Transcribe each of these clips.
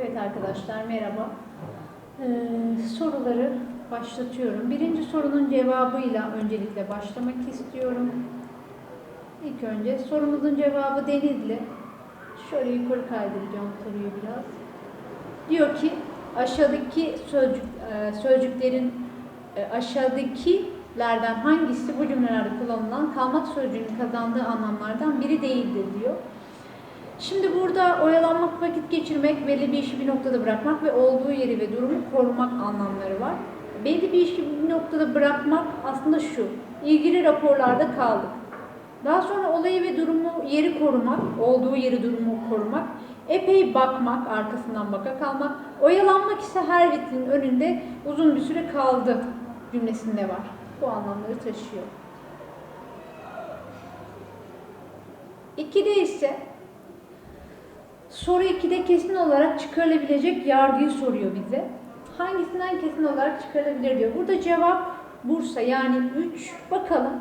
Evet arkadaşlar merhaba. Ee, soruları başlatıyorum. Birinci sorunun cevabıyla öncelikle başlamak istiyorum. İlk önce sorumuzun cevabı Denizli. Şöyle yukarı kaydıracağım soruyu biraz. Diyor ki aşağıdaki sözcük, e, sözcüklerin e, aşağıdakilerden hangisi bu cümlelerde kullanılan kalmak sözcüğünün kazandığı anlamlardan biri değildir diyor. Şimdi burada oyalanmak, vakit geçirmek, belli bir işi bir noktada bırakmak ve olduğu yeri ve durumu korumak anlamları var. Belli bir işi bir noktada bırakmak aslında şu, ilgili raporlarda kaldık. Daha sonra olayı ve durumu, yeri korumak, olduğu yeri durumu korumak, epey bakmak, arkasından baka kalmak, oyalanmak ise her vitrinin önünde uzun bir süre kaldı cümlesinde var. Bu anlamları taşıyor. İkide ise Soru 2'de kesin olarak çıkarılabilecek yargıyı soruyor bize. Hangisinden kesin olarak çıkarılabilir diyor. Burada cevap Bursa yani 3. Bakalım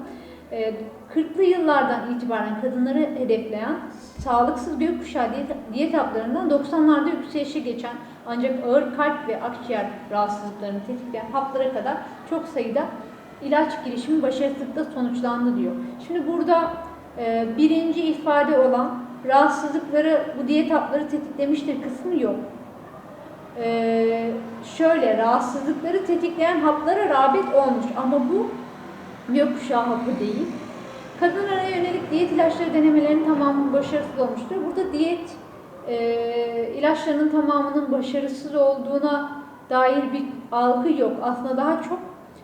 e, 40'lı yıllardan itibaren kadınları hedefleyen sağlıksız gökkuşağı diyet, diyet haplarından 90'larda yükselişe geçen ancak ağır kalp ve akciğer rahatsızlıklarını tetikleyen haplara kadar çok sayıda ilaç girişimi başarısızlıkla sonuçlandı diyor. Şimdi burada e, birinci ifade olan rahatsızlıkları bu diyet hapları tetiklemiştir kısmı yok. Ee, şöyle rahatsızlıkları tetikleyen haplara rağbet olmuş ama bu gökkuşağı hapı değil. Kadınlara yönelik diyet ilaçları denemelerinin tamamı başarısız olmuştur. Burada diyet e, ilaçlarının tamamının başarısız olduğuna dair bir algı yok. Aslında daha çok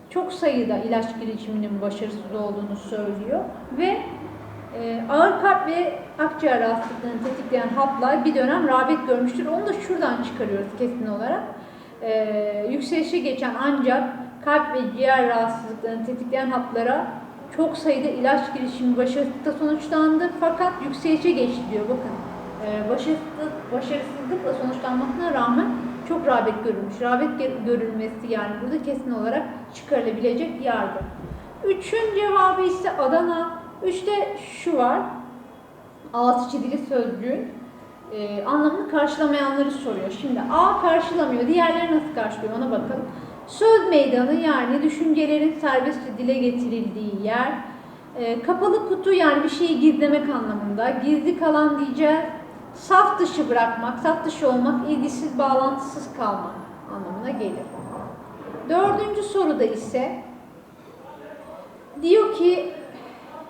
çok sayıda ilaç girişiminin başarısız olduğunu söylüyor ve ee, ağır kalp ve akciğer rahatsızlığını tetikleyen haplar bir dönem rağbet görmüştür. Onu da şuradan çıkarıyoruz kesin olarak. Ee, yükselişe geçen ancak kalp ve ciğer rahatsızlıklarını tetikleyen haplara çok sayıda ilaç girişimi başarısızlıkla sonuçlandı. Fakat yükselişe geçti diyor bakın. Ee, başarısızlık, başarısızlıkla sonuçlanmasına rağmen çok rağbet görülmüş. Rağbet görülmesi yani burada kesin olarak çıkarılabilecek yargı. Üçün cevabı ise Adana Üçte şu var. Altı çizili sözcüğün e, anlamını karşılamayanları soruyor. Şimdi A karşılamıyor. Diğerleri nasıl karşılıyor ona bakalım. Söz meydanı yani düşüncelerin serbestçe dile getirildiği yer. E, kapalı kutu yani bir şeyi gizlemek anlamında. Gizli kalan diyeceğiz. Saf dışı bırakmak, saf dışı olmak, ilgisiz, bağlantısız kalmak anlamına gelir. Dördüncü soruda ise diyor ki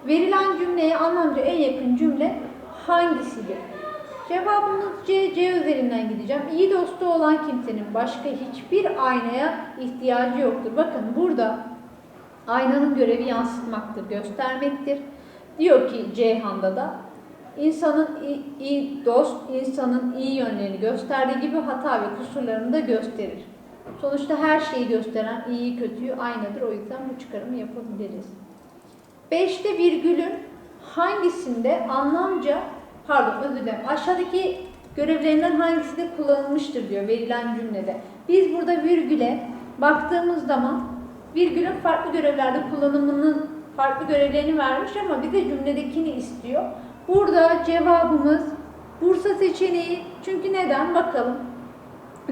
Verilen cümleye anlamca en yakın cümle hangisidir? Cevabımız C, C üzerinden gideceğim. İyi dostu olan kimsenin başka hiçbir aynaya ihtiyacı yoktur. Bakın burada aynanın görevi yansıtmaktır, göstermektir. Diyor ki Ceyhan'da da insanın iyi, dost, insanın iyi yönlerini gösterdiği gibi hata ve kusurlarını da gösterir. Sonuçta her şeyi gösteren iyi kötüyü aynadır. O yüzden bu çıkarımı yapabiliriz. 5'te virgülün hangisinde anlamca pardon özür dilerim aşağıdaki görevlerinden hangisi de kullanılmıştır diyor verilen cümlede. Biz burada virgüle baktığımız zaman virgülün farklı görevlerde kullanımının farklı görevlerini vermiş ama bize cümledekini istiyor. Burada cevabımız Bursa seçeneği. Çünkü neden? Bakalım.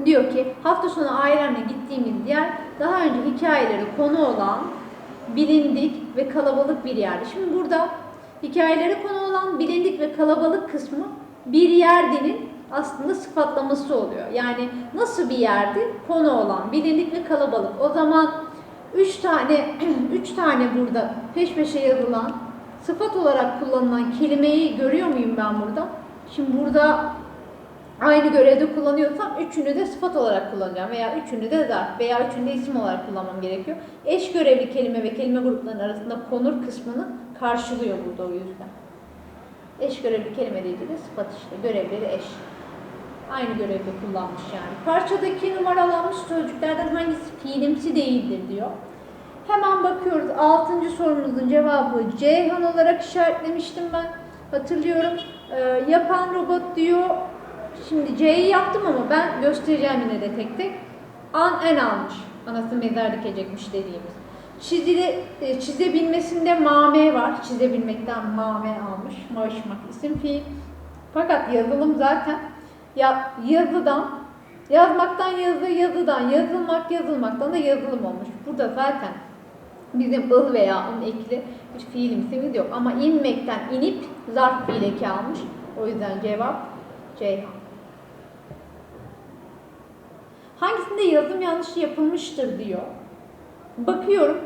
Diyor ki hafta sonu ailemle gittiğimiz yer daha önce hikayeleri konu olan bilindik ve kalabalık bir yerdi. Şimdi burada hikayelere konu olan bilindik ve kalabalık kısmı bir yerdenin aslında sıfatlaması oluyor. Yani nasıl bir yerdi? Konu olan, bilindik ve kalabalık. O zaman üç tane üç tane burada peş peşe yazılan sıfat olarak kullanılan kelimeyi görüyor muyum ben burada? Şimdi burada aynı görevde kullanıyorsam üçünü de sıfat olarak kullanacağım veya üçünü de zarf veya üçünü de isim olarak kullanmam gerekiyor. Eş görevli kelime ve kelime gruplarının arasında konur kısmını karşılıyor burada o yüzden. Eş görevli kelime dediği de sıfat işte. Görevleri eş. Aynı görevde kullanmış yani. Parçadaki numaralanmış sözcüklerden hangisi fiilimsi değildir diyor. Hemen bakıyoruz. Altıncı sorumuzun cevabı Ceyhan olarak işaretlemiştim ben. Hatırlıyorum. Ee, yapan robot diyor Şimdi C'yi yaptım ama ben göstereceğim yine de tek tek. An en almış. Anası mezar dikecekmiş dediğimiz. Çizili, e, çizebilmesinde mame var. Çizebilmekten mame almış. Mağışmak isim fiil. Fakat yazılım zaten ya yazıdan Yazmaktan yazı, yazıdan yazılmak, yazılmaktan da yazılım olmuş. Burada zaten bizim ıl veya ın ekli bir fiilimsimiz yok. Ama inmekten inip zarf fiil eki almış. O yüzden cevap Ceyhan. Hangisinde yazım yanlışı yapılmıştır diyor. Bakıyorum.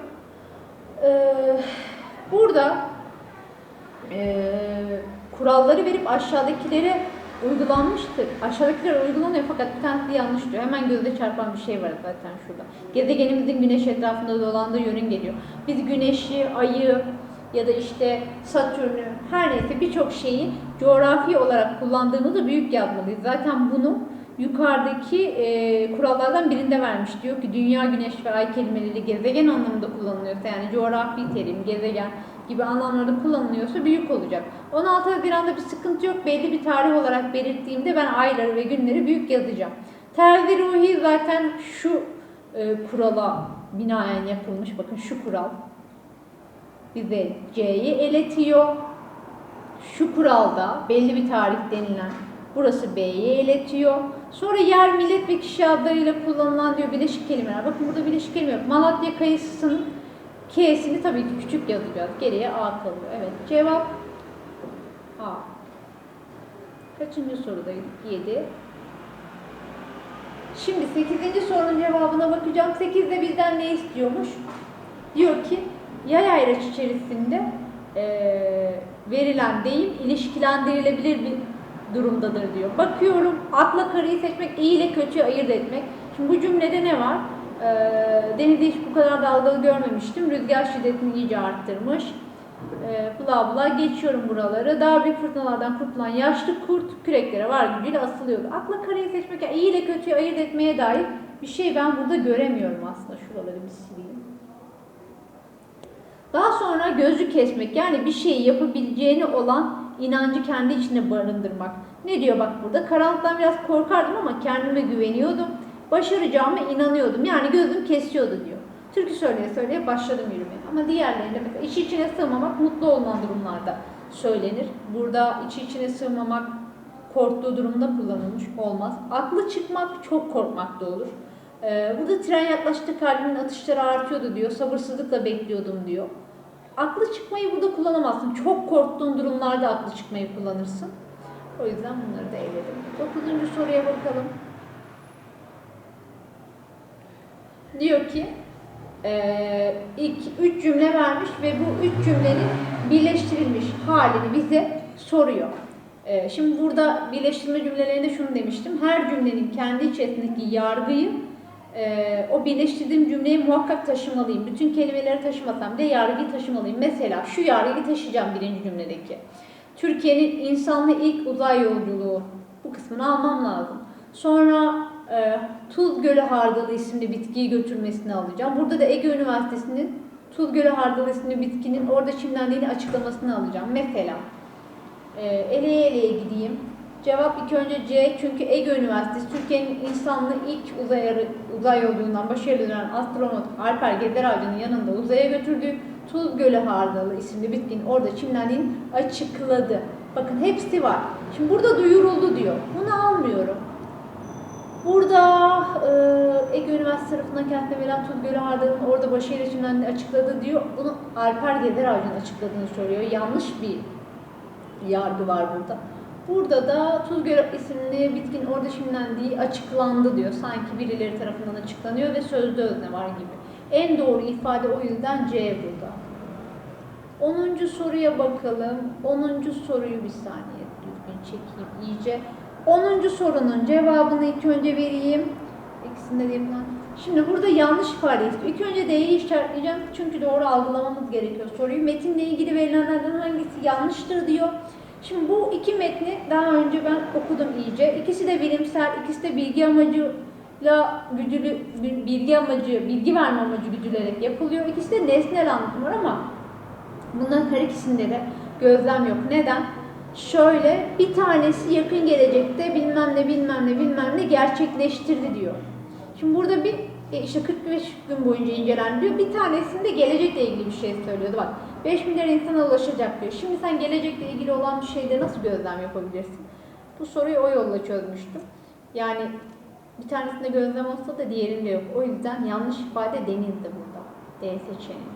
Ee, burada ee, kuralları verip aşağıdakilere uygulanmıştır. Aşağıdakiler uygulanıyor fakat bir tanesi yanlış diyor. Hemen gözde çarpan bir şey var zaten şurada. Gezegenimizin güneş etrafında dolandığı yönün geliyor. Biz güneşi, ayı ya da işte Satürn'ü her neyse birçok şeyi coğrafi olarak kullandığımızda büyük yazmalıyız. Zaten bunu yukarıdaki e, kurallardan birinde vermiş. Diyor ki dünya, güneş ve ay kelimeleri gezegen anlamında kullanılıyorsa yani coğrafi terim, gezegen gibi anlamlarda kullanılıyorsa büyük olacak. 16 Haziran'da bir sıkıntı yok. Belli bir tarih olarak belirttiğimde ben ayları ve günleri büyük yazacağım. Terzi ruhi zaten şu e, kurala binaen yapılmış. Bakın şu kural bize C'yi eletiyor. Şu kuralda belli bir tarih denilen burası B'yi eletiyor. Sonra yer, millet ve kişi adlarıyla kullanılan diyor bileşik kelimeler. Bakın burada bileşik kelime yok. Malatya kayısısının K'sini tabii ki küçük yazacağız. Geriye A kalıyor. Evet. Cevap A. Kaçıncı sorudaydık? 7. Şimdi 8. sorunun cevabına bakacağım. 8'de bizden ne istiyormuş? Diyor ki yay ayraç içerisinde eee, verilen deyim ilişkilendirilebilir bir durumdadır diyor. Bakıyorum atla karıyı seçmek, iyi ile kötüyü ayırt etmek. Şimdi bu cümlede ne var? Ee, denizde hiç bu kadar dalgalı görmemiştim. Rüzgar şiddetini iyice arttırmış. Ee, bla bla geçiyorum buraları. Daha büyük fırtınalardan kurtulan yaşlı kurt küreklere var gücüyle asılıyordu. Akla karayı seçmek, yani iyi ile kötüyü ayırt etmeye dair bir şey ben burada göremiyorum aslında. Şuraları bir sileyim. Daha sonra gözü kesmek yani bir şeyi yapabileceğini olan inancı kendi içine barındırmak. Ne diyor bak burada? Karanlıktan biraz korkardım ama kendime güveniyordum. Başaracağıma inanıyordum. Yani gözüm kesiyordu diyor. Türkü söyleye söyleye başladım yürümeye. Ama diğerlerinde mesela içi içine sığmamak mutlu olunan durumlarda söylenir. Burada içi içine sığmamak korktuğu durumda kullanılmış olmaz. Aklı çıkmak çok korkmak da olur. Ee, burada tren yaklaştı kalbimin atışları artıyordu diyor. Sabırsızlıkla bekliyordum diyor. Aklı çıkmayı burada kullanamazsın. Çok korktuğun durumlarda aklı çıkmayı kullanırsın. O yüzden bunları da eledim. Dokuzuncu soruya bakalım. Diyor ki eee, ilk üç cümle vermiş ve bu üç cümlenin birleştirilmiş halini bize soruyor. Eee, şimdi burada birleştirme cümlelerinde şunu demiştim. Her cümlenin kendi içerisindeki yargıyı eee, o birleştirdiğim cümleyi muhakkak taşımalıyım. Bütün kelimeleri taşımasam da yargıyı taşımalıyım. Mesela şu yargıyı taşıyacağım birinci cümledeki. Türkiye'nin insanlı ilk uzay yolculuğu. Bu kısmını almam lazım. Sonra e, Tuz Gölü Hardalı isimli bitkiyi götürmesini alacağım. Burada da Ege Üniversitesi'nin Tuz Gölü Hardalı isimli bitkinin orada çimlendiğini açıklamasını alacağım. Mesela e, eleye eleye gideyim. Cevap ilk önce C çünkü Ege Üniversitesi Türkiye'nin insanlı ilk uzay, uzay yolculuğundan başarılı dönen astronot Alper Gezer Avcı'nın yanında uzaya götürdüğü Tuz Gölü Hardalı isimli bitkinin orada çimlendiğini açıkladı. Bakın hepsi var. Şimdi burada duyuruldu diyor. Bunu almıyorum. Burada e, Ege Üniversitesi tarafından kendine verilen Tuz Gölü Hardalı'nın orada başarıyla çimlendiğini açıkladı diyor. Bunu Alper Gezer Avcı'nın açıkladığını söylüyor. Yanlış bir yargı var burada. Burada da Tuz Gölü isimli bitkinin orada çimlendiği açıklandı diyor. Sanki birileri tarafından açıklanıyor ve sözde özne var gibi. En doğru ifade o yüzden C burada. 10. soruya bakalım. 10. soruyu bir saniye düzgün çekeyim iyice. 10. sorunun cevabını ilk önce vereyim. İkisinde de yapılan. Şimdi burada yanlış ifade istiyor. İlk önce D'yi işaretleyeceğim çünkü doğru algılamamız gerekiyor soruyu. Metinle ilgili verilenlerden hangisi yanlıştır diyor. Şimdi bu iki metni daha önce ben okudum iyice. İkisi de bilimsel, ikisi de bilgi amacıyla güdülü, bilgi amacı, bilgi verme amacı güdülerek yapılıyor. İkisi de nesnel anlatım var ama bunların her ikisinde de gözlem yok. Neden? Şöyle bir tanesi yakın gelecekte bilmem ne bilmem ne bilmem ne gerçekleştirdi diyor. Şimdi burada bir e, işte 45 gün boyunca incelendi diyor. Bir tanesinde gelecekle ilgili bir şey söylüyordu. Bak 5 milyar insana ulaşacak diyor. Şimdi sen gelecekle ilgili olan bir şeyde nasıl gözlem yapabilirsin? Bu soruyu o yolla çözmüştüm. Yani Bir tanesinde gözlem olsa da diğerinde yok. O yüzden yanlış ifade denildi burada. D seçeneği.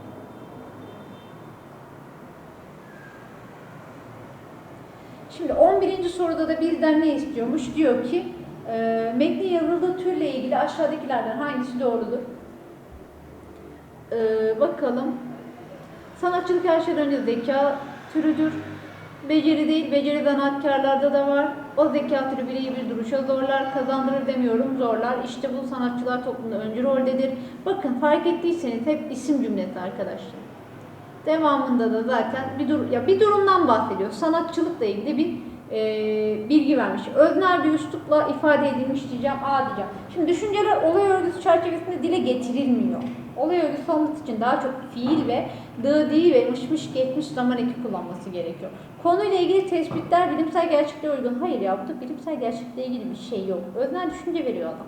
Şimdi 11. soruda da bizden ne istiyormuş? Diyor ki e, metnin yazıldığı türle ilgili aşağıdakilerden hangisi doğrudur? E, bakalım. Sanatçılık her şeyden önce zeka türüdür. Beceri değil, beceri zanaatkarlarda da var. O zeka türü bireyi bir duruşa zorlar, kazandırır demiyorum, zorlar. İşte bu sanatçılar toplumda öncü roldedir. Bakın fark ettiyseniz hep isim cümlesi arkadaşlar. Devamında da zaten bir dur ya bir durumdan bahsediyor. Sanatçılıkla ilgili bir e, bilgi vermiş. Öznel bir üslupla ifade edilmiş diyeceğim. A diyeceğim. Şimdi düşünceler olay örgüsü çerçevesinde dile getirilmiyor. Olay örgüsü olması için daha çok fiil ve dı, di ve mışmış geçmiş zaman eki kullanması gerekiyor. Konuyla ilgili tespitler bilimsel gerçekliğe uygun. Hayır ya burada bilimsel gerçekliğe ilgili bir şey yok. Öznel düşünce veriyor adam.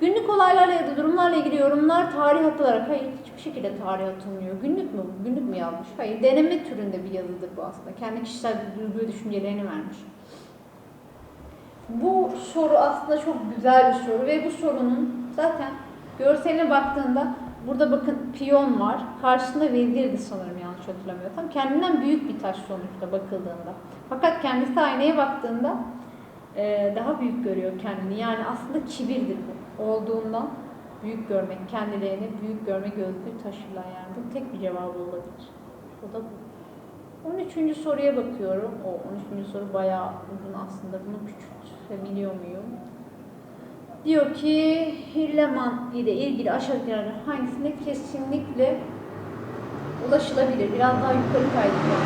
Günlük olaylarla ya da durumlarla ilgili yorumlar tarih atılarak. Hayır hiçbir şekilde tarih atılmıyor. Günlük mü? Günlük mü yazmış? Hayır deneme türünde bir yazıdır bu aslında. Kendi kişisel duygu düşüncelerini vermiş. Bu soru aslında çok güzel bir soru ve bu sorunun zaten görseline baktığında burada bakın piyon var. Karşısında vezirdi sanırım yanlış hatırlamıyorsam. Kendinden büyük bir taş sonuçta bakıldığında. Fakat kendisi aynaya baktığında e, daha büyük görüyor kendini. Yani aslında kibirdir bu. Olduğundan büyük görmek, kendilerini büyük görme gözlüğü taşırlar yani. Bu tek bir cevabı olabilir. O da bu. 13. soruya bakıyorum. O 13. soru bayağı uzun aslında. Bunu küçültebiliyor muyum? Diyor ki Hilleman ile ilgili aşağıdakilerden hangisine kesinlikle ulaşılabilir? Biraz daha yukarı kaydedeceğim.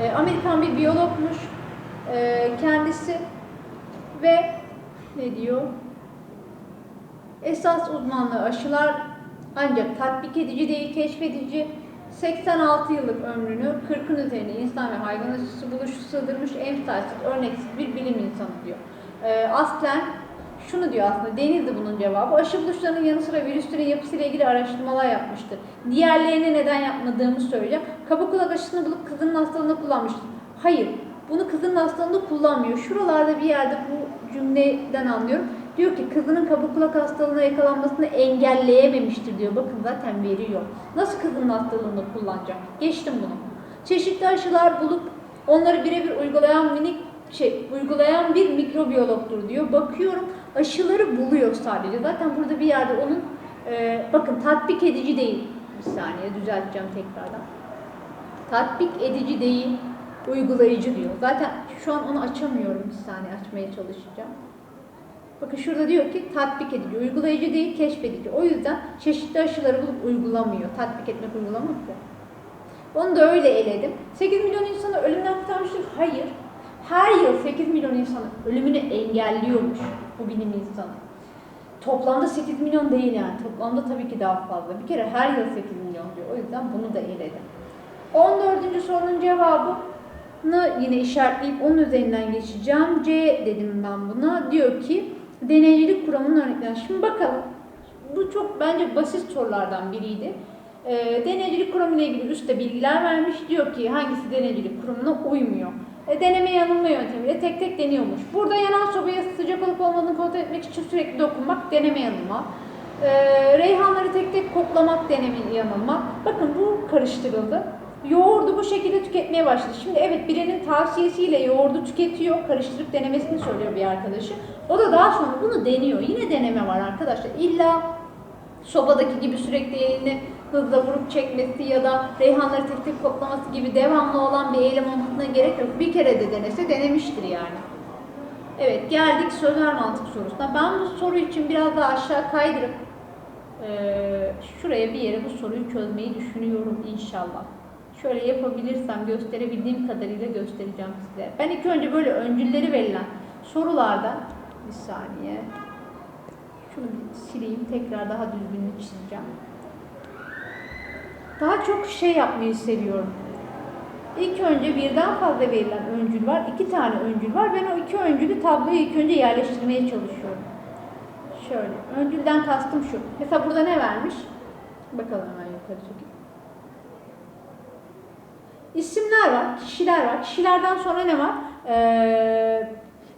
Ee, Amerikan bir biyologmuş. Ee, kendisi ve ne diyor? Esas uzmanlığı aşılar ancak tatbik edici değil keşfedici. 86 yıllık ömrünü 40'ın üzerinde insan ve hayvan aşısı buluşu sığdırmış emsalsiz, örneksiz bir bilim insanı diyor. Ee, aslen şunu diyor aslında denildi bunun cevabı. Aşı buluşlarının yanı sıra virüslerin yapısıyla ilgili araştırmalar yapmıştır. Diğerlerini neden yapmadığımı söyleyeceğim. Kaba kulak aşısını bulup kızının hastalığında kullanmıştır. Hayır. Bunu kızının hastalığında kullanmıyor. Şuralarda bir yerde bu cümleden anlıyorum. Diyor ki kızının kabuk kulak hastalığına yakalanmasını engelleyememiştir diyor. Bakın zaten veriyor. Nasıl kızının hastalığında kullanacak? Geçtim bunu. Çeşitli aşılar bulup onları birebir uygulayan minik şey uygulayan bir mikrobiyologdur diyor. Bakıyorum aşıları buluyor sadece. Zaten burada bir yerde onun e, bakın tatbik edici değil. Bir saniye düzelteceğim tekrardan. Tatbik edici değil, uygulayıcı diyor. Zaten şu an onu açamıyorum. Bir saniye açmaya çalışacağım. Bakın şurada diyor ki tatbik edici, uygulayıcı değil, keşfedici. O yüzden çeşitli aşıları bulup uygulamıyor. Tatbik etmek, uygulamak da. Onu da öyle eledim. 8 milyon insanı ölümden kurtarmıştır. Hayır. Her yıl 8 milyon insanın ölümünü engelliyormuş bu bilim insanı. Toplamda 8 milyon değil yani. Toplamda tabii ki daha fazla. Bir kere her yıl 8 milyon diyor. O yüzden bunu da eledim. 14. sorunun cevabını yine işaretleyip onun üzerinden geçeceğim. C dedim ben buna. Diyor ki deneycilik kuramının örnekleri. Şimdi bakalım. Bu çok bence basit sorulardan biriydi. E, deneycilik kuramı ile ilgili üstte bilgiler vermiş. Diyor ki hangisi deneycilik kurumuna uymuyor. E, deneme yanılma yöntemiyle tek tek deniyormuş. Burada yanan sobaya sıcak olup olmadığını kontrol etmek için sürekli dokunmak deneme yanılma. E, reyhanları tek tek koklamak deneme yanılma. Bakın bu karıştırıldı. Yoğurdu bu şekilde tüketmeye başladı. Şimdi evet birinin tavsiyesiyle yoğurdu tüketiyor. Karıştırıp denemesini söylüyor bir arkadaşı. O da daha sonra bunu deniyor. Yine deneme var arkadaşlar. İlla sobadaki gibi sürekli elini hızla vurup çekmesi ya da reyhanları tek tek koklaması gibi devamlı olan bir eylem olmasına gerek yok. Bir kere de denese denemiştir yani. Evet geldik sözel mantık sorusuna. Ben bu soru için biraz daha aşağı kaydırıp e, şuraya bir yere bu soruyu çözmeyi düşünüyorum inşallah. Şöyle yapabilirsem gösterebildiğim kadarıyla göstereceğim size. Ben ilk önce böyle öncülleri verilen sorularda bir saniye şunu sileyim tekrar daha düzgün çizeceğim. Daha çok şey yapmayı seviyorum. İlk önce birden fazla verilen öncül var. iki tane öncül var. Ben o iki öncülü tabloya ilk önce yerleştirmeye çalışıyorum. Şöyle. Öncülden kastım şu. Mesela burada ne vermiş? Bakalım hemen yukarı çekeyim. İsimler var, kişiler var. Kişilerden sonra ne var? Ee,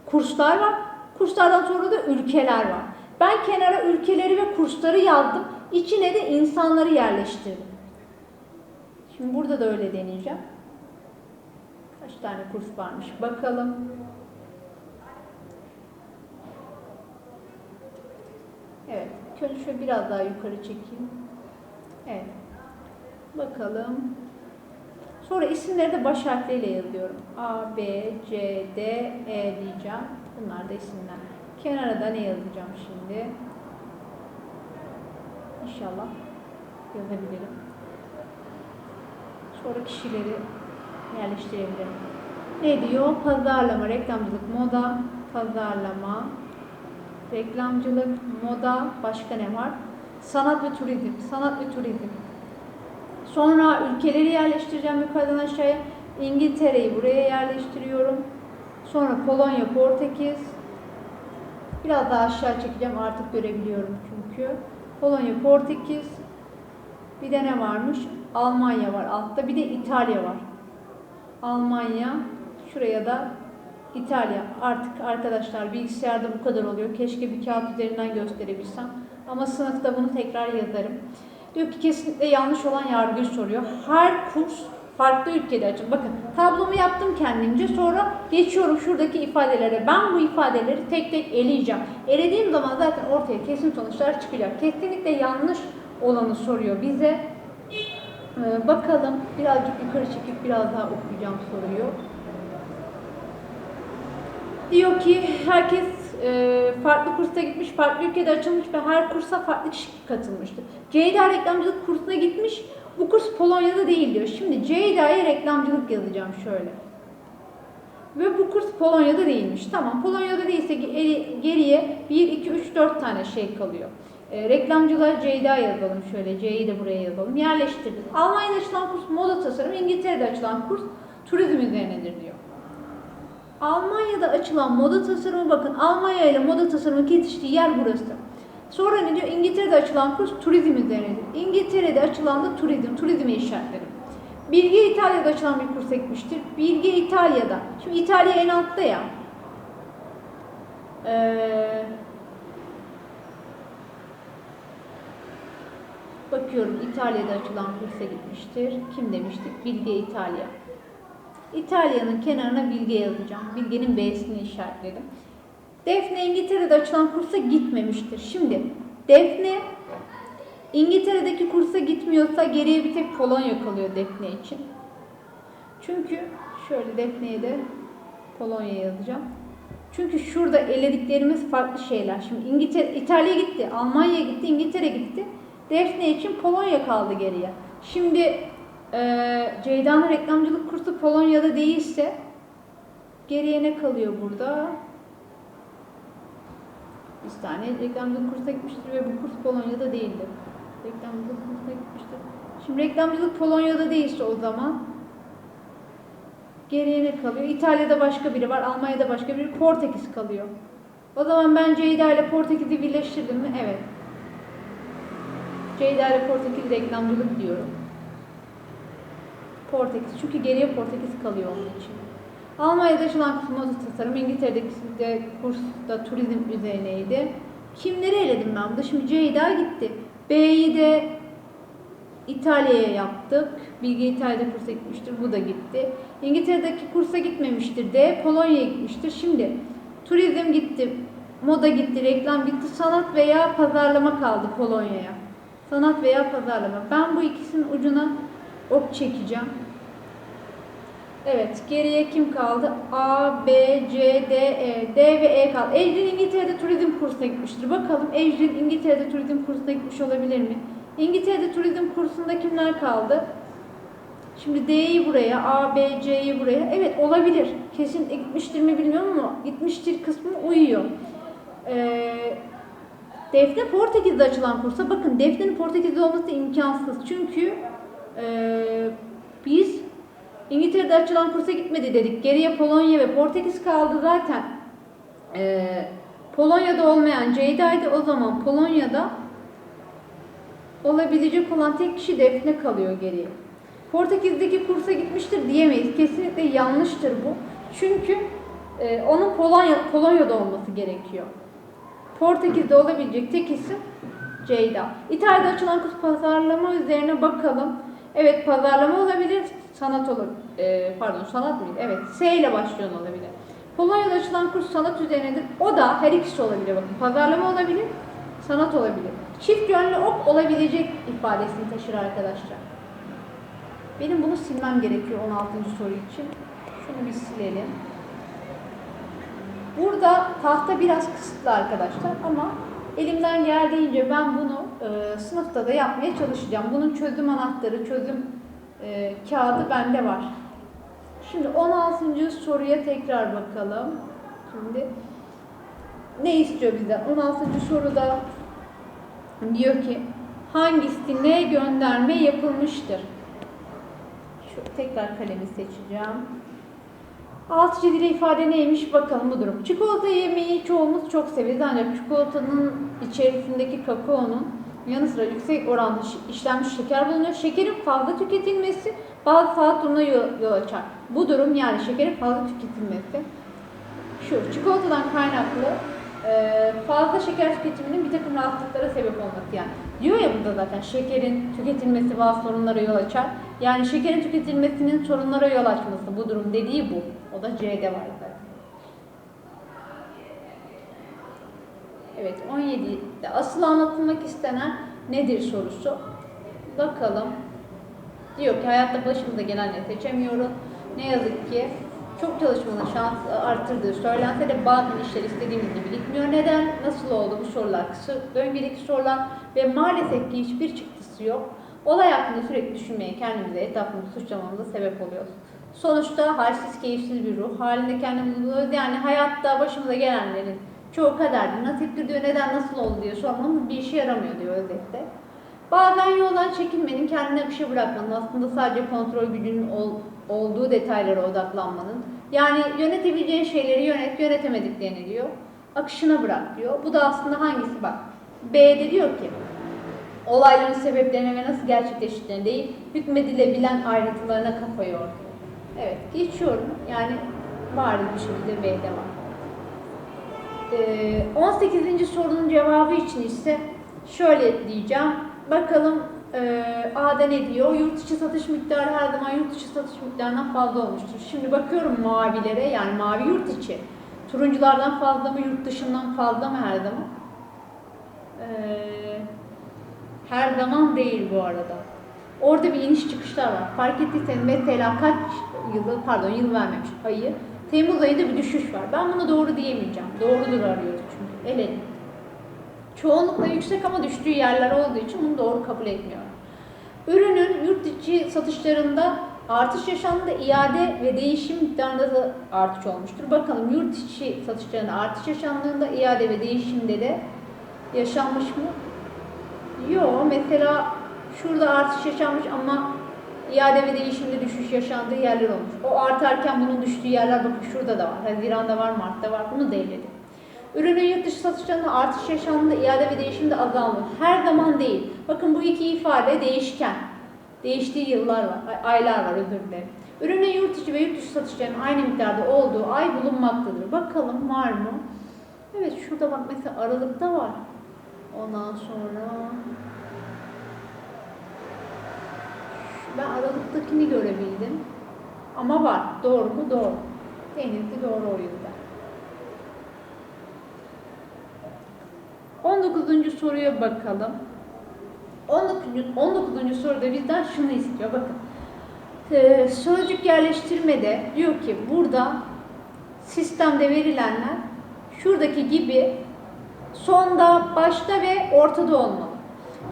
kurslar var. Kurslardan sonra da ülkeler var. Ben kenara ülkeleri ve kursları yazdım. İçine de insanları yerleştirdim. Şimdi burada da öyle deneyeceğim. Kaç tane kurs varmış bakalım. Evet. Şöyle biraz daha yukarı çekeyim. Evet. Bakalım. Sonra isimleri de baş harfleriyle yazıyorum. A, B, C, D, E diyeceğim. Bunlar da isimler. Kenara da ne yazacağım şimdi? İnşallah yazabilirim. Sonra kişileri yerleştirebilirim. Ne diyor? Pazarlama, reklamcılık, moda, pazarlama, reklamcılık, moda, başka ne var? Sanat ve turizm, sanat ve turizm. Sonra ülkeleri yerleştireceğim yukarıdan aşağıya. İngiltere'yi buraya yerleştiriyorum. Sonra Polonya, Portekiz. Biraz daha aşağı çekeceğim artık görebiliyorum çünkü. Polonya, Portekiz. Bir de ne varmış? Almanya var altta. Bir de İtalya var. Almanya. Şuraya da İtalya. Artık arkadaşlar bilgisayarda bu kadar oluyor. Keşke bir kağıt üzerinden gösterebilsem. Ama sınıfta bunu tekrar yazarım. Diyor ki kesinlikle yanlış olan yargıyı soruyor. Her kurs farklı ülkede açın. Bakın tablomu yaptım kendimce sonra geçiyorum şuradaki ifadelere. Ben bu ifadeleri tek tek eleyeceğim. Elediğim zaman zaten ortaya kesin sonuçlar çıkacak. Kesinlikle yanlış olanı soruyor bize. Ee, bakalım birazcık yukarı çekip biraz daha okuyacağım soruyu. Diyor ki herkes farklı kursa gitmiş, farklı ülkede açılmış ve her kursa farklı kişi katılmıştı. Ceyda reklamcılık kursuna gitmiş. Bu kurs Polonya'da değil diyor. Şimdi Ceyda'ya reklamcılık yazacağım şöyle. Ve bu kurs Polonya'da değilmiş. Tamam Polonya'da değilse geri- geriye 1, 2, 3, 4 tane şey kalıyor. E, reklamcılığa Ceyda yazalım şöyle. C'yi de buraya yazalım. Yerleştirdim. Almanya'da açılan kurs moda tasarım, İngiltere'de açılan kurs turizm üzerinedir diyor. Almanya'da açılan moda tasarımı bakın Almanya ile moda tasarımı kesiştiği yer burası. Sonra ne diyor? İngiltere'de açılan kurs turizm üzerinedir. İngiltere'de açılan da turizm, turizmi işaretledim. Bilge İtalya'da açılan bir kursa gitmiştir. Bilge İtalya'da. Şimdi İtalya en altta ya. Ee, bakıyorum İtalya'da açılan kursa gitmiştir. Kim demiştik? Bilge İtalya. İtalya'nın kenarına Bilge yazacağım. Bilge'nin B'sini işaretledim. Defne İngiltere'de açılan kursa gitmemiştir. Şimdi Defne İngiltere'deki kursa gitmiyorsa geriye bir tek Polonya kalıyor Defne için. Çünkü şöyle Defne'ye de Polonya yazacağım. Çünkü şurada elediklerimiz farklı şeyler. Şimdi İngiltere, İtalya gitti, Almanya gitti, İngiltere gitti. Defne için Polonya kaldı geriye. Şimdi ee, Ceyda'nın reklamcılık kursu Polonya'da değilse geriye ne kalıyor burada? Bir tane reklamcılık kursuna gitmiştir ve bu kurs Polonya'da değildir. Reklamcılık kursuna gitmiştir. Şimdi reklamcılık Polonya'da değilse o zaman geriye ne kalıyor? İtalya'da başka biri var, Almanya'da başka biri, Portekiz kalıyor. O zaman ben Ceyda ile Portekiz'i birleştirdim mi? Evet. Ceyda ile Portekiz reklamcılık diyorum. Portekiz. Çünkü geriye Portekiz kalıyor onun için. Almanya'da kurs moda tasarım, İngiltere'deki de kurs da turizm üzerineydi. Kimleri eledim ben burada? Şimdi Ceyda gitti. B'yi de İtalya'ya yaptık. Bilge İtalya'da kursa gitmiştir. Bu da gitti. İngiltere'deki kursa gitmemiştir. D. Polonya'ya gitmiştir. Şimdi turizm gitti. Moda gitti. Reklam gitti. Sanat veya pazarlama kaldı Polonya'ya. Sanat veya pazarlama. Ben bu ikisinin ucuna ok çekeceğim. Evet, geriye kim kaldı? A, B, C, D, E. D ve E kaldı. Ecrin İngiltere'de turizm kursuna gitmiştir. Bakalım Ecrin İngiltere'de turizm kursuna gitmiş olabilir mi? İngiltere'de turizm kursunda kimler kaldı? Şimdi D'yi buraya, A, B, C'yi buraya. Evet olabilir. Kesin gitmiştir mi bilmiyorum ama gitmiştir kısmı uyuyor. Ee, Defne Portekiz'de açılan kursa bakın Defne'nin Portekiz'de olması imkansız. Çünkü ee, biz İngiltere'de açılan kursa gitmedi dedik. Geriye Polonya ve Portekiz kaldı zaten. Ee, Polonya'da olmayan Ceyda'ydı. O zaman Polonya'da olabilecek olan tek kişi Defne kalıyor geriye. Portekiz'deki kursa gitmiştir diyemeyiz. Kesinlikle yanlıştır bu. Çünkü Ee, onun Polonya, Polonya'da olması gerekiyor. Portekiz'de olabilecek tek isim Ceyda. İtalya'da açılan kurs pazarlama üzerine bakalım. Evet pazarlama olabilir, sanat olabilir. Ee, pardon sanat mıydı? Evet S ile başlayan olabilir. Polonya'da açılan kurs sanat üzerinedir. O da her ikisi olabilir. Bakın pazarlama olabilir, sanat olabilir. Çift yönlü ok olabilecek ifadesini taşır arkadaşlar. Benim bunu silmem gerekiyor 16. soru için. Şunu bir silelim. Burada tahta biraz kısıtlı arkadaşlar ama elimden geldiğince ben bunu e, sınıfta da yapmaya çalışacağım. Bunun çözüm anahtarı, çözüm e, kağıdı bende var. Şimdi 16. soruya tekrar bakalım. Şimdi ne istiyor bizden? 16. soruda diyor ki hangisine gönderme yapılmıştır? Şu tekrar kalemi seçeceğim. Alt çizili ifade neymiş bakalım bu durum. Çikolata yemeği çoğumuz çok severiz ancak çikolatanın içerisindeki kakaonun yanı sıra yüksek oranda işlenmiş şeker bulunuyor. Şekerin fazla tüketilmesi bazı sağlık durumuna yol, yol açar. Bu durum yani şekerin fazla tüketilmesi şu çikolatadan kaynaklı e, fazla şeker tüketiminin bir takım rahatsızlıklara sebep olması yani. Diyor ya burada zaten şekerin tüketilmesi bazı sorunlara yol açar. Yani şekerin tüketilmesinin sorunlara yol açması bu durum dediği bu. O da C'de var zaten. Evet 17'de asıl anlatılmak istenen nedir sorusu. Bakalım. Diyor ki hayatta başımıza gelenleri seçemiyoruz. Ne yazık ki çok çalışmanın şans arttırdığı söylense de bazen işler istediğimiz gibi gitmiyor. Neden? Nasıl oldu bu sorular? Kısa döngüdeki sorular ve maalesef ki hiçbir çıktısı yok. Olay hakkında sürekli düşünmeye kendimize, etrafımızı suçlamamıza sebep oluyoruz. Sonuçta halsiz, keyifsiz bir ruh halinde kendimizi. Yani hayatta başımıza gelenlerin çoğu kaderdir. Nasiptir diyor, neden, nasıl oldu diye sormamız bir işe yaramıyor diyor özetle. Bazen yoldan çekinmenin, kendine akışa bırakmanın, aslında sadece kontrol gücünün ol, olduğu detaylara odaklanmanın, yani yönetebileceğin şeyleri yönet, yönetemediklerini diyor, akışına bırak diyor. Bu da aslında hangisi bak, B'de diyor ki, olayların sebeplerine ve nasıl gerçekleştiklerine değil, hükmedilebilen ayrıntılarına kafa yor. Evet, geçiyorum. Yani bariz bir şekilde B'de var. Ee, 18. sorunun cevabı için ise şöyle diyeceğim. Bakalım e, A'da ne diyor? Yurt içi satış miktarı her zaman yurt dışı satış miktarından fazla olmuştur. Şimdi bakıyorum mavilere yani mavi yurt içi. Turunculardan fazla mı yurt dışından fazla mı her zaman? Ee, her zaman değil bu arada. Orada bir iniş çıkışlar var. Fark ettiyseniz mesela kaç yılı, pardon yıl vermemiş ayı. Temmuz ayında bir düşüş var. Ben buna doğru diyemeyeceğim. Doğrudur arıyoruz çünkü. Elenin. Çoğunlukla yüksek ama düştüğü yerler olduğu için bunu doğru kabul etmiyorum. Ürünün yurt içi satışlarında artış yaşandı. iade ve değişim miktarında da artış olmuştur. Bakalım yurt içi satışlarında artış yaşandığında iade ve değişimde de yaşanmış mı? Yok. Mesela şurada artış yaşanmış ama iade ve değişimde düşüş yaşandığı yerler olmuş. O artarken bunun düştüğü yerler bakın şurada da var. Haziran'da var, Mart'ta var. Bunu da elledim. Ürünün yurt dışı satışlarında artış yaşandığında iade ve değişimde azalma. Her zaman değil. Bakın bu iki ifade değişken. Değiştiği yıllar var, ay- aylar var özür dilerim. Ürünün yurt içi ve yurt dışı satışlarının aynı miktarda olduğu ay bulunmaktadır. Bakalım var mı? Evet şurada bak mesela Aralık'ta var. Ondan sonra ben Aralık'takini görebildim. Ama var. Doğru mu? Doğru. Denizli doğru o yüzden. 19. soruya bakalım. 19. 19. soruda bizden şunu istiyor. Bakın. Ee, sözcük yerleştirmede diyor ki burada sistemde verilenler şuradaki gibi sonda, başta ve ortada olmalı.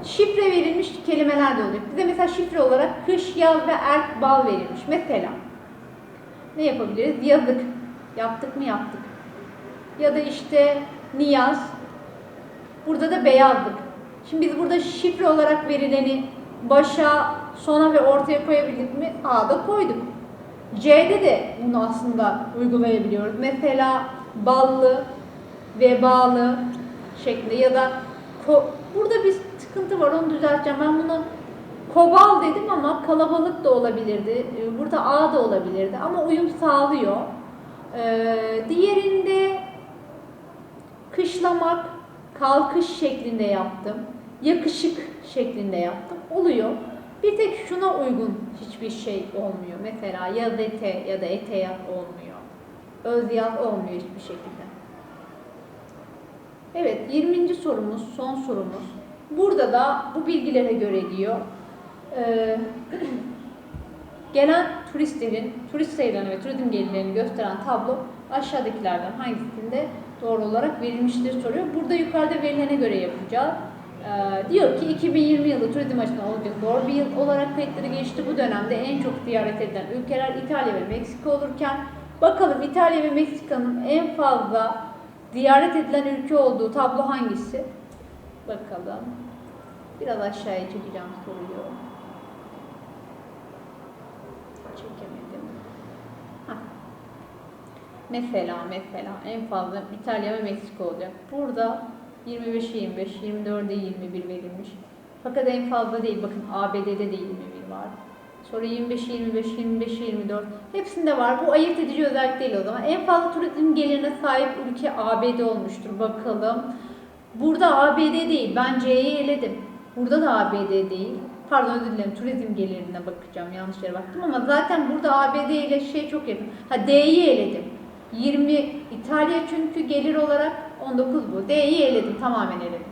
Şifre verilmiş kelimeler de olacak. Bize mesela şifre olarak kış, yaz ve erk, bal verilmiş. Mesela ne yapabiliriz? Yazık. Yaptık mı yaptık. Ya da işte niyaz. Burada da beyazlık. Şimdi biz burada şifre olarak verileni başa, sona ve ortaya koyabildik mi? A'da koyduk. C'de de bunu aslında uygulayabiliyoruz. Mesela ballı, vebalı şeklinde ya da burada bir sıkıntı var onu düzelteceğim. Ben bunu kobal dedim ama kalabalık da olabilirdi. Ee, Burada A da olabilirdi ama uyum sağlıyor. Ee, diğerinde kışlamak, kalkış şeklinde yaptım. Yakışık şeklinde yaptım. Oluyor. Bir tek şuna uygun hiçbir şey olmuyor. Mesela yaz ete ya da ete yaz olmuyor. Öz yaz olmuyor hiçbir şekilde. Evet 20. sorumuz, son sorumuz. Burada da bu bilgilere göre diyor. Ee, gelen turistlerin, turist sayılarını ve turizm gelirlerini gösteren tablo aşağıdakilerden hangisinde doğru olarak verilmiştir soruyor. Burada yukarıda verilene göre yapacağız. Ee, diyor ki 2020 yılı turizm açısından oldukça zor bir yıl olarak kayıtları geçti. Bu dönemde en çok ziyaret edilen ülkeler İtalya ve Meksika olurken bakalım İtalya ve Meksika'nın en fazla ziyaret edilen ülke olduğu tablo hangisi? Bakalım. Biraz aşağıya çekeceğim soruyu. Çekemedim. Hah. Mesela mesela en fazla İtalya ve Meksika olacak. Burada 25'e 25, 24'e 21 verilmiş. Fakat en fazla değil. Bakın ABD'de de 21 var. Sonra 25'e 25, 25'e 24. Hepsinde var. Bu ayırt edici özellik değil o zaman. En fazla turizm gelirine sahip ülke ABD olmuştur. Bakalım. Burada ABD değil. Ben C'yi eledim. Burada da ABD değil. Pardon özür dilerim. Turizm gelirine bakacağım. Yanlış yere baktım ama zaten burada ABD ile şey çok yakın. Ha D'yi eledim. 20 İtalya çünkü gelir olarak 19 bu. D'yi eledim. Tamamen eledim.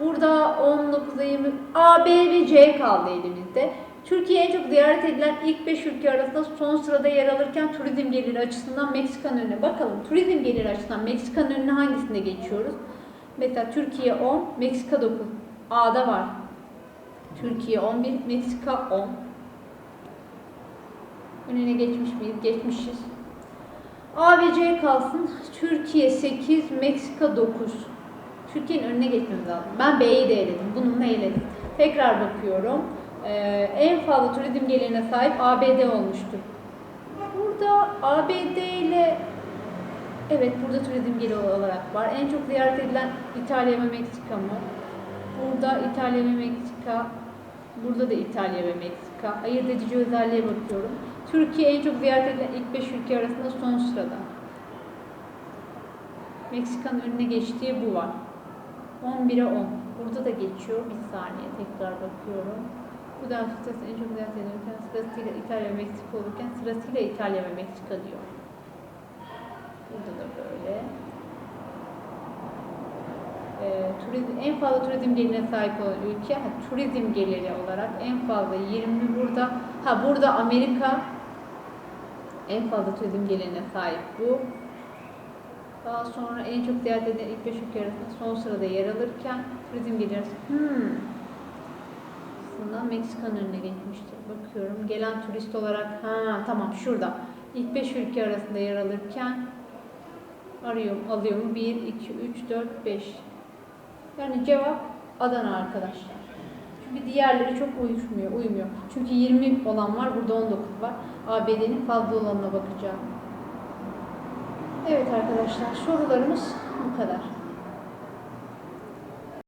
Burada 19'a 20 A, B ve C kaldı elimizde. Türkiye en çok ziyaret edilen ilk 5 ülke arasında son sırada yer alırken turizm geliri açısından Meksika'nın önüne. Bakalım turizm geliri açısından Meksika'nın önüne hangisinde geçiyoruz? Mesela Türkiye 10, Meksika 9. A'da var. Türkiye 11, Meksika 10. Önüne geçmiş miyiz? Geçmişiz. A ve C kalsın. Türkiye 8, Meksika 9. Türkiye'nin önüne geçmemiz lazım. Ben B'yi de eledim. Bununla eledim. Tekrar bakıyorum. Ee, en fazla turizm gelirine sahip ABD olmuştur. Burada ABD ile evet burada turizm geliri olarak var. En çok ziyaret edilen İtalya ve Meksika mı? Burada İtalya ve Meksika. Burada da İtalya ve Meksika. Ayırt edici özelliğe bakıyorum. Türkiye en çok ziyaret edilen ilk 5 ülke arasında son sırada. Meksika'nın önüne geçtiği bu var. 11'e 10. Burada da geçiyor. Bir saniye tekrar bakıyorum. Bu da sırası en çok edilen ülke sırasıyla İtalya ve Meksika olurken sırasıyla İtalya ve Meksika diyor. Burada da böyle. Ee, turizm, en fazla turizm gelirine sahip olan ülke, ha, turizm geliri olarak en fazla 20 burada. Ha burada Amerika en fazla turizm gelirine sahip bu. Daha sonra en çok ziyaret edilen ilk 5 ülke arasında son sırada yer alırken turizm geliri hmm. Aslında Meksika'nın önüne geçmiştir. Bakıyorum gelen turist olarak ha tamam şurada. İlk 5 ülke arasında yer alırken arıyorum alıyorum 1 2 3 4 5. Yani cevap Adana arkadaşlar. Çünkü diğerleri çok uyuşmuyor, uymuyor. Çünkü 20 olan var, burada 19 var. ABD'nin fazla olanına bakacağım. Evet arkadaşlar, sorularımız bu kadar.